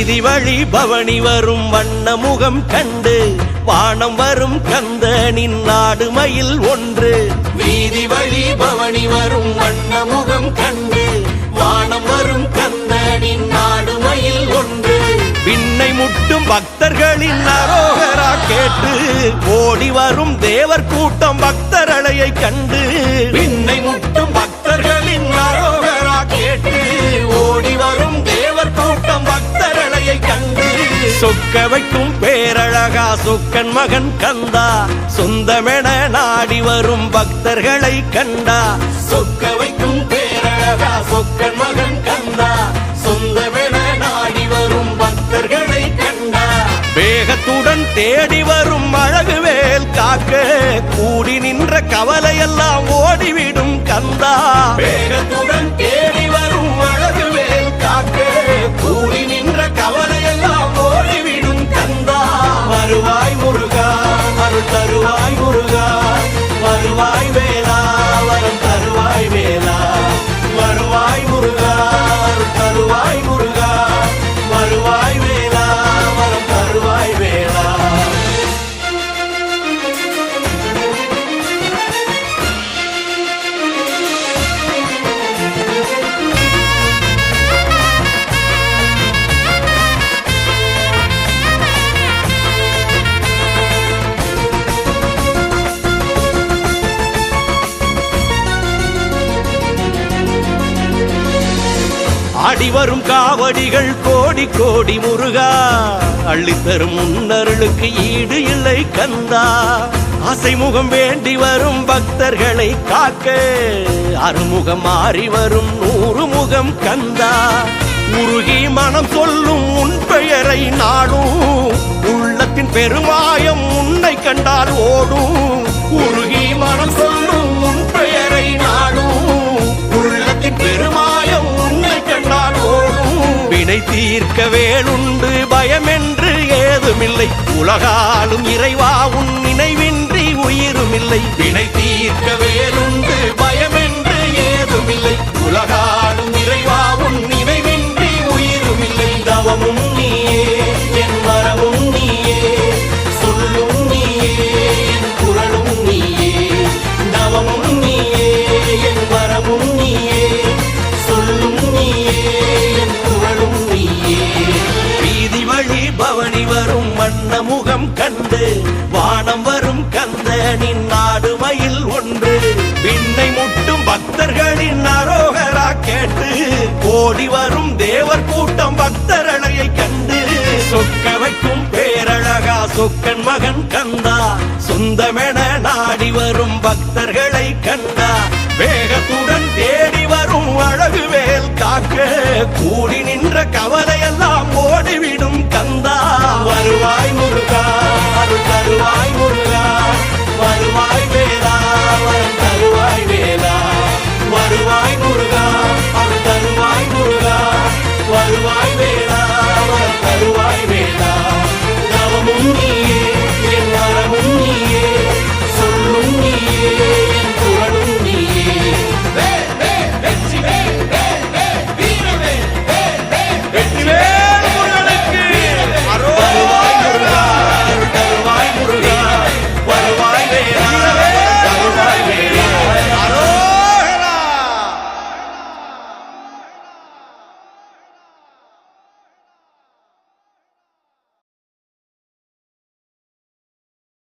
வீதி வழி பவனி வரும் வண்ண முகம் கண்டு வானம் வரும் கந்தனின் நாடு மயில் ஒன்று. வீதி வழி பவனி வரும் வண்ண முகம் கண்டு வானம் வரும் கந்தனின் நாடு மயில் ஒன்று. விண்ணை முட்டும் பக்தர்களின் அரோகரா கேட்டு ஓடி வரும் தேவர் கூட்டம் பக்தர் அலையை கண்டு. விண்ணை முட்டும் பக்தர்களின் அரோகரா கேட்டு சொக்க வைக்கும் பேரழகா சொக்கன் மகன் கந்தா. சொந்தமென நாடி வரும் பக்தர்களை கண்டா. சொக்க வைக்கும் பேரழகா சொக்கன் மகன் கந்தா. சொந்தமென நாடி வரும் பக்தர்களை கண்டா. வேகத்துடன் தேடி வரும் அழகு வேல் காக்க. கூடி நின்ற கவலையெல்லாம் ஓடி அடிவரும் காவடிகள் கோடி கோடி முருகா. அள்ளித்தரும் முன்னருளுக்கு ஈடு இல்லை கந்தா. அசைமுகம் வேண்டி வரும் பக்தர்களை காக்க. அறுமுகம் மாறி வரும் நூறு முகம் கந்தா. உருகி மனம் சொல்லும் உன் பெயரை நாடும். உள்ளத்தின் பெருமாயம் உன்னை கண்டால் ஓடும். வினை தீர்க்க வேலுண்டு பயமென்று ஏதுமில்லை. உலகாலும் இறைவா உன் நினைவின்றி உயிருமில்லை. வினை தீர்க்க வேலுண்டு பயமென்று ஏதுமில்லை. உலகாலும் இறைவா உன் நினைவின்றி உயிருமில்லை. தவமும் பவனி வரும் வண்ண முகம் கண்டு வானம் வரும் கந்தனின் நாடு மயில் ஒன்று. விண்ணை முட்டும் பக்தர்களின் அரோகரா கேட்டு ஓடி வரும் தேவர் கூட்டம் பக்தரழையை கண்டு. சொக்க வைக்கும் பேரழகா சொக்கன் மகன் கந்தா. சொந்தமென நாடி வரும் பக்தர்களை கண்டா. வேகத்துடன் தேடி வரும் அழகு வேல் காக்க கூடி நின்ற கவலையெல்லாம்